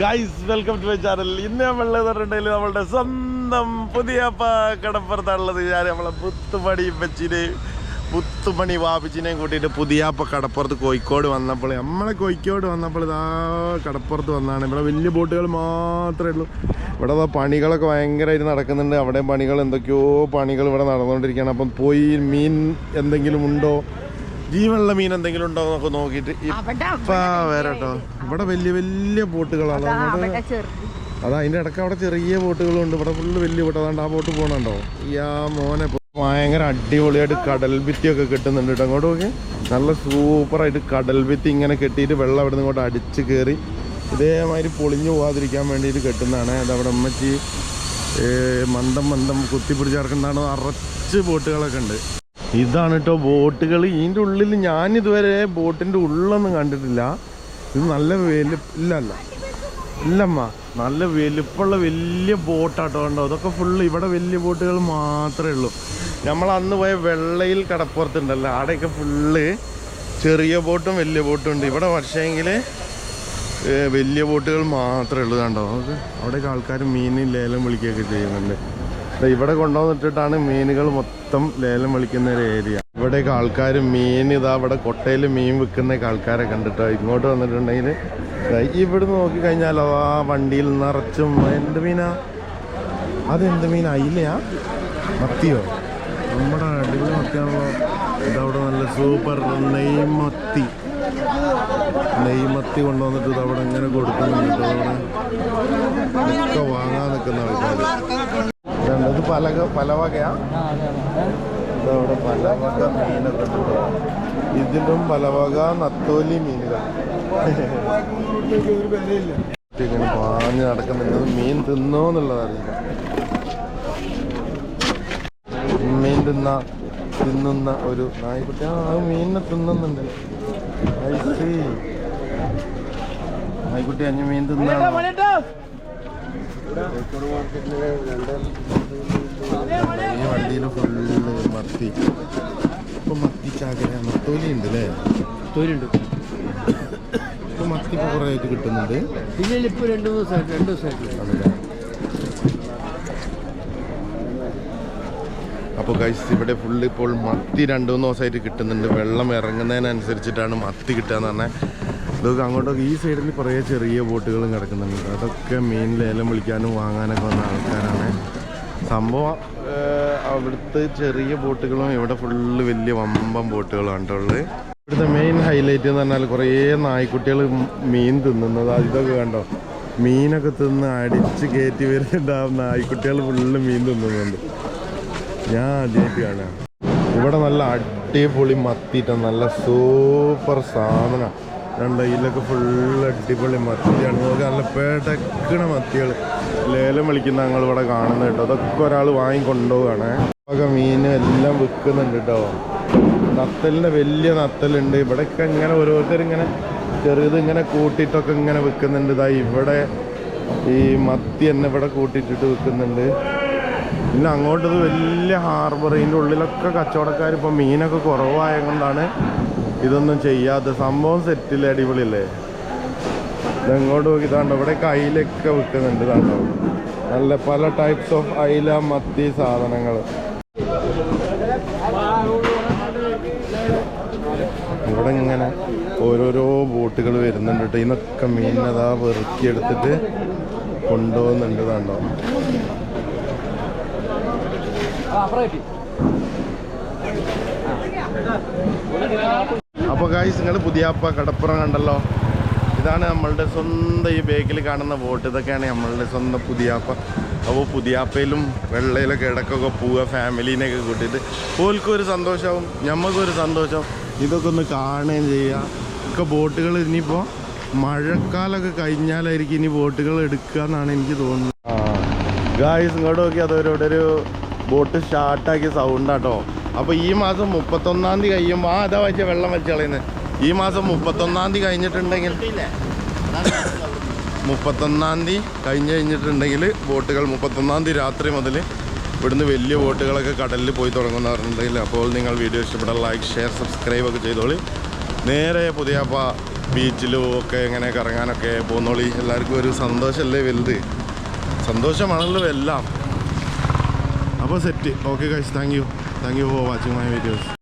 Guys welcome to my channel ഇന്ന് നമ്മളുടെ പറഞ്ഞിട്ടുണ്ടെങ്കിൽ നമ്മളുടെ സ്വന്തം പുതിയ കടപ്പുറത്താണുള്ളത്. ഞാൻ നമ്മളെ പുത്തുമണി വെച്ചിന് പുത്തുമണി വാപ്പിച്ചിനെയും കൂട്ടിയിട്ട് പുതിയാപ്പ കടപ്പുറത്ത് കോഴിക്കോട് വന്നപ്പോൾ നമ്മളെ കോഴിക്കോട് വന്നപ്പോൾ ഇതാ കടപ്പുറത്ത് വന്നാണ്. ഇവിടെ വലിയ ബോട്ടുകൾ മാത്രമേ ഉള്ളൂ. ഇവിടെ പണികളൊക്കെ ഭയങ്കരമായിട്ട് നടക്കുന്നുണ്ട്. അവിടെ പണികൾ എന്തൊക്കെയോ പണികൾ ഇവിടെ നടന്നുകൊണ്ടിരിക്കുകയാണ്. അപ്പം പോയി മീൻ എന്തെങ്കിലും ഉണ്ടോ? ജീവനുള്ള മീൻ എന്തെങ്കിലും ഉണ്ടോ എന്നൊക്കെ നോക്കിയിട്ട് ഇപ്പൊ വരട്ടോ. ഇവിടെ വലിയ വലിയ ബോട്ടുകളാണ്. അതാ അതിന്റെ ഇടയ്ക്ക് അവിടെ ചെറിയ ബോട്ടുകളുണ്ട്. ഇവിടെ ഫുള്ള് വലിയ ബോട്ട്. അതാണ്ട് ആ ബോട്ട് പോകണുണ്ടോ ഈ ആ മോനെ ഭയങ്കര അടിപൊളിയായിട്ട് കടൽ ഭിത്തിയൊക്കെ കെട്ടുന്നുണ്ട് കേട്ടോ. അങ്ങോട്ട് നോക്കി. നല്ല സൂപ്പറായിട്ട് കടൽ ഭിത്തി ഇങ്ങനെ കെട്ടിയിട്ട് വെള്ളം അവിടെ നിന്ന് ഇങ്ങോട്ട് അടിച്ച് കയറി ഇതേമാതിരി പൊളിഞ്ഞു പോകാതിരിക്കാൻ വേണ്ടിയിട്ട് കെട്ടുന്നതാണ്. അതവിടെ അമ്മച്ചി മന്ദം മന്ദം കുത്തിപ്പിടിച്ച് ഇറക്കുന്നതാണ് അറച്ച് ബോട്ടുകളൊക്കെ ഉണ്ട്. ഇതാണ് കേട്ടോ ബോട്ടുകൾ ഇതിന്റെ ഉള്ളിൽ ഞാൻ ഇതുവരെ ബോട്ടിന്റെ ഉള്ളൊന്നും കണ്ടിട്ടില്ല. ഇത് നല്ല അല്ല ഇല്ലമ്മ നല്ല വലുപ്പമുള്ള വലിയ ബോട്ടാട്ടോ കണ്ടോ? അതൊക്കെ ഫുള്ള് ഇവിടെ വലിയ ബോട്ടുകൾ മാത്രമേ ഉള്ളൂ. നമ്മൾ അന്ന് പോയ വെള്ളയിൽ കടപ്പുറത്തുണ്ടല്ലോ. അവിടെയൊക്കെ ഫുള്ള് ചെറിയ ബോട്ടും വലിയ ബോട്ടും ഉണ്ട്. ഇവിടെ പക്ഷേങ്കിൽ വലിയ ബോട്ടുകൾ മാത്രമേ ഉള്ളൂ കണ്ടോ? അവിടെ ആൾക്കാർ മീൻ ലേലം വിളിക്കുകയൊക്കെ ചെയ്യുന്നുണ്ട്. ഇവിടെ കൊണ്ടുവന്നിട്ടിട്ടാണ് മീനുകൾ മൊത്തം ലേലം വിളിക്കുന്ന ഒരു ഏരിയ. ഇവിടെയൊക്കെ ആൾക്കാർ മീൻ ഇതാ ഇവിടെ കൊട്ടയിൽ മീൻ വിൽക്കുന്നൊക്കെ ആൾക്കാരെ കണ്ടിട്ടോ? ഇങ്ങോട്ട് വന്നിട്ടുണ്ടെങ്കിൽ ഇവിടെ നോക്കി കഴിഞ്ഞാൽ ആ വണ്ടിയിൽ നിറച്ചും എന്ത് മീനാ? അതെന്ത് മീൻ അയിലയാ? മത്തിയോ? നമ്മുടെ അടിപൊളി മത്തിയാണല്ലോ. ഇതവിടെ നല്ല സൂപ്പർ നെയ്മത്തി നെയ്മത്തി കൊണ്ടുവന്നിട്ട് ഇതവിടെ ഇങ്ങനെ കൊടുക്കുന്നുണ്ട്. അവിടെ വാങ്ങാൻ നിൽക്കുന്ന ആൾക്കാർ. ഇത് പല പല വകയാ ഇതവിടെ പല വക മീനൊക്കെ ഇതിലും പലവക നത്തോലി മീനുകൾ. ഇങ്ങനെ പാഞ്ഞ് നടക്കുന്നുണ്ട്. മീൻ തിന്നോ എന്നുള്ളതറിയില്ല. മീൻ തിന്ന തിന്നുന്ന ഒരു നായ്ക്കുട്ടി. ആ മീനിനെ തിന്നുന്നുണ്ട്. നായ്ക്കുട്ടി അഞ്ഞ് മീൻ തിന്നാണോ? ഈ വണ്ടിയിൽ ഫുള്ള് മത്തി. ഇപ്പൊ മത്തി ചാകര മത്തോലി ഉണ്ട് അല്ലേ തൊഴിലുണ്ട് ഇപ്പൊ മത്തി ഇപ്പൊ കുറെ ആയിട്ട് കിട്ടുന്നുണ്ട്. ഇല്ല ഇപ്പൊ രണ്ട് ദിവസമായിട്ട് രണ്ട് ദിവസമായിട്ട് അപ്പോൾ ഗൈസ് ഇവിടെ ഫുള്ള് ഇപ്പോൾ മത്തി രണ്ട് മൂന്ന് ദിവസമായിട്ട് കിട്ടുന്നുണ്ട്. വെള്ളം ഇറങ്ങുന്നതിനനുസരിച്ചിട്ടാണ് മത്തി കിട്ടുക എന്ന് പറഞ്ഞാൽ ഇതൊക്കെ അങ്ങോട്ടൊക്കെ ഈ സൈഡിൽ കുറേ ചെറിയ ബോട്ടുകളും കിടക്കുന്നുണ്ട്. അതൊക്കെ മീൻ ലേലം വിളിക്കാനും വാങ്ങാനൊക്കെ വന്ന ആൾക്കാരാണ്. സംഭവം അവിടുത്തെ ചെറിയ ബോട്ടുകളും ഇവിടെ ഫുള്ള് വലിയ വമ്പം ബോട്ടുകളാണ് കേട്ടോ ഉള്ളത്. ഇവിടുത്തെ മെയിൻ ഹൈലൈറ്റ് എന്ന് പറഞ്ഞാൽ കുറേ നായ്ക്കുട്ടികൾ മീൻ തിന്നുന്നത്. ഇതൊക്കെ കണ്ടോ? മീനൊക്കെ തിന്ന് അടിച്ച് കയറ്റി വരുന്നുണ്ട്. ആ നായ്ക്കുട്ടികൾ ഫുള്ള് മീൻ തിന്നുന്നുണ്ട്. ഞാൻ ആദ്യമായിട്ട് കാണാം ഇവിടെ നല്ല അടിപൊളി മത്തിയിട്ട നല്ല സൂപ്പർ സാധനം രണ്ട് ഇതിലൊക്കെ ഫുള്ള് അടിപൊളി മത്തിയാണ്. നമുക്ക് നല്ല പേടക്കണ മത്തികൾ ലേലം വിളിക്കുന്ന ഞങ്ങൾ ഇവിടെ കാണുന്നത് കേട്ടോ. അതൊക്കെ ഒരാൾ വാങ്ങിക്കൊണ്ടുപോവുകയാണ്. ഒക്കെ മീൻ എല്ലാം വിൽക്കുന്നുണ്ട് കേട്ടോ. നത്തലിന്റെ വലിയ നത്തലുണ്ട്. ഇവിടെയൊക്കെ ഇങ്ങനെ ഓരോരുത്തർ ഇങ്ങനെ ചെറുത് ഇങ്ങനെ കൂട്ടിയിട്ടൊക്കെ ഇങ്ങനെ വിൽക്കുന്നുണ്ട്. ഇതാ ഇവിടെ ഈ മത്തി തന്നെ ഇവിടെ കൂട്ടിയിട്ടിട്ട് വിൽക്കുന്നുണ്ട്. പിന്നെ അങ്ങോട്ടത് വലിയ ഹാർബറിന്റെ ഉള്ളിലൊക്കെ കച്ചവടക്കാർ ഇപ്പം മീനൊക്കെ കുറവായത് കൊണ്ടാണ് ഇതൊന്നും ചെയ്യാത്ത സംഭവം സെറ്റിൽ അടിപൊളിയല്ലേ? ഇതെങ്ങോട്ട് നോക്കി താണ്ടോ ഇവിടെ കയ്യിലൊക്കെ വിൽക്കുന്നുണ്ട് താണ്ടോ നല്ല പല ടൈപ്സ് ഓഫ് അയില മത്തി സാധനങ്ങൾ ഇവിടെ ഇങ്ങനെ ഓരോരോ ബോട്ടുകൾ വരുന്നുണ്ട് കേട്ടോ ഇതിനൊക്കെ മീനതാ വെറുക്കിയെടുത്തിട്ട് കൊണ്ടുപോകുന്നുണ്ട് ഇതാണ്ടോ അപ്പോൾ ഗായ്സ് നിങ്ങൾ പുതിയാപ്പ കടപ്പുറം കണ്ടല്ലോ? ഇതാണ് നമ്മളുടെ സ്വന്തം ഈ ബേക്കിൽ കാണുന്ന ബോട്ട് ഇതൊക്കെയാണ് നമ്മളുടെ സ്വന്തം പുതിയാപ്പ. അപ്പോൾ പുതിയാപ്പയിലും വെള്ളയിലൊക്കെ ഇടക്കൊക്കെ പോവുക ഫാമിലീനെയൊക്കെ കൂട്ടിയിട്ട്. ഓൽക്കും ഒരു സന്തോഷമാവും ഞമ്മക്കൊരു സന്തോഷം ഇതൊക്കെ ഒന്ന് കാണുകയും ചെയ്യുക. ഒക്കെ ബോട്ടുകൾ ഇനിയിപ്പോൾ മഴക്കാലമൊക്കെ കഴിഞ്ഞാലായിരിക്കും ഇനി ബോട്ടുകൾ എടുക്കുക എന്നാണ് എനിക്ക് തോന്നുന്നത്. ഗായ്സ് ഇങ്ങോട്ട് നോക്കി അതൊരു ബോട്ട് സ്റ്റാർട്ടാക്കിയ സൗണ്ടാട്ടോ അപ്പോൾ ഈ മാസം മുപ്പത്തൊന്നാം തീയതി കഴിയുമ്പോൾ ആ അതാ വെച്ച വെള്ളം വെച്ച് കളയുന്നത് ഈ മാസം മുപ്പത്തൊന്നാം തീയതി കഴിഞ്ഞിട്ടുണ്ടെങ്കിൽ മുപ്പത്തൊന്നാം തീയതി കഴിഞ്ഞ് കഴിഞ്ഞിട്ടുണ്ടെങ്കിൽ ബോട്ടുകൾ മുപ്പത്തൊന്നാം തീയതി രാത്രി മുതൽ ഇവിടുന്ന് വലിയ ബോട്ടുകളൊക്കെ കടലിൽ പോയി തുടങ്ങുന്ന പറഞ്ഞിട്ടുണ്ടെങ്കിൽ അപ്പോൾ നിങ്ങൾ വീഡിയോ ഇഷ്ടപ്പെട്ടാൽ ലൈക്ക് ഷെയർ സബ്സ്ക്രൈബ് ഒക്കെ ചെയ്തോളി. നേരെ പുതിയപ്പ ബീച്ചിലും ഒക്കെ എങ്ങനെ കറങ്ങാനൊക്കെ പോകുന്നോളി. എല്ലാവർക്കും ഒരു സന്തോഷമല്ലേ വലുത്? സന്തോഷമാണല്ലോ എല്ലാം. അപ്പോൾ set okay guys thank you thank you for watching my videos